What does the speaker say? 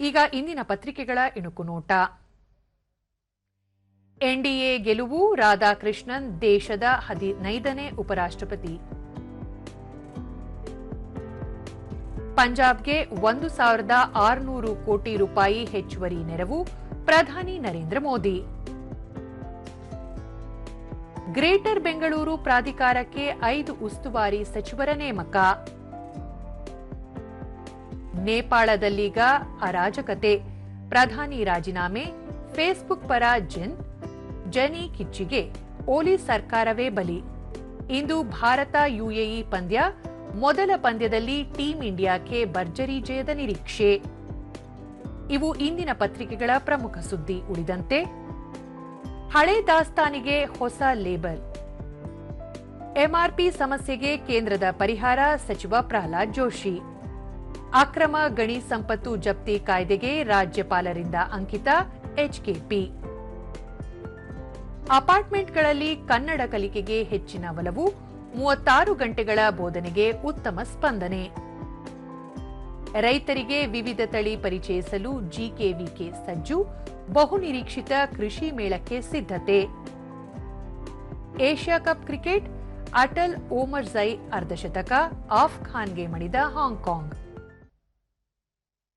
ಈಗ ಇಂದಿನ ಪತ್ರಿಕೆಗಳ ಇಣುಕು ನೋಟ. ಎನ್ಡಿಎ ಗೆಲುವು, ರಾಧಾಕೃಷ್ಣನ್ ದೇಶದ ಹದಿನೈದನೇ ಉಪರಾಷ್ಟ್ರಪತಿ. ಪಂಜಾಬ್ಗೆ ಒಂದು ಸಾವಿರದ ಆರುನೂರು ಕೋಟಿ ರೂಪಾಯಿ ಹೆಚ್ಚುವರಿ ನೆರವು, ಪ್ರಧಾನಿ ನರೇಂದ್ರ ಮೋದಿ. ಗ್ರೇಟರ್ ಬೆಂಗಳೂರು ಪ್ರಾಧಿಕಾರಕ್ಕೆ ಐದು ಉಸ್ತುವಾರಿ ಸಚಿವರ ನೇಮಕ. ನೇಪಾಳದಲ್ಲೀಗ ಅರಾಜಕತೆ. ಪ್ರಧಾನಿ ರಾಜೀನಾಮೆ, ಫೇಸ್ಬುಕ್ ಪರ ಜಿನ್, ಜನಿ ಕಿಚ್ಚಿಗೆ ಓಲಿ ಸರ್ಕಾರವೇ ಬಲಿ. ಇಂದು ಭಾರತ ಯುಎಇ ಪಂದ್ಯ, ಮೊದಲ ಪಂದ್ಯದಲ್ಲಿ ಟೀಂ ಇಂಡಿಯಾಕ್ಕೆ ಭರ್ಜರಿ ಜಯದ ನಿರೀಕ್ಷೆ. ಇವು ಇಂದಿನ ಪತ್ರಿಕೆಗಳ ಪ್ರಮುಖ ಸುದ್ದಿ ಉಳಿದಂತೆ, ಹಳೆ ದಾಸ್ತಾನಿಗೆ ಹೊಸ ಲೇಬಲ್. ಎಂಆರ್ಪಿ ಸಮಸ್ಯೆಗೆ ಕೇಂದ್ರದ ಪರಿಹಾರ ಸಚಿವ ಪ್ರಹ್ಲಾದ್ ಜೋಶಿ. ಅಕ್ರಮ ಗಣಿ ಸಂಪತ್ತು ಜಪ್ತಿ ಕಾಯ್ದೆಗೆ ರಾಜ್ಯಪಾಲರಿಂದ ಅಂಕಿತ ಎಚ್ಕೆಪಿ ಅಪಾರ್ಟ್ಮೆಂಟ್ಗಳಲ್ಲಿ ಕನ್ನಡ ಕಲಿಕೆಗೆ ಹೆಚ್ಚಿನ ಒಲವು, ಮೂವತ್ತಾರು ಗಂಟೆಗಳ ಬೋಧನೆಗೆ ಉತ್ತಮ ಸ್ಪಂದನೆ. ರೈತರಿಗೆ ವಿವಿಧ ತಳಿ ಪರಿಚಯಿಸಲು ಜಿಕೆವಿಕೆ ಸಜ್ಜು, ಬಹುನಿರೀಕ್ಷಿತ ಕೃಷಿ ಮೇಳಕ್ಕೆ ಸಿದ್ಧತೆ. Asia cup cricket, Atal Omarzai ಅರ್ಧಶತಕ ಆಫ್ ಖಾನ್ಗೆ ಮಣಿದ ಹಾಂಗ್ಕಾಂಗ್.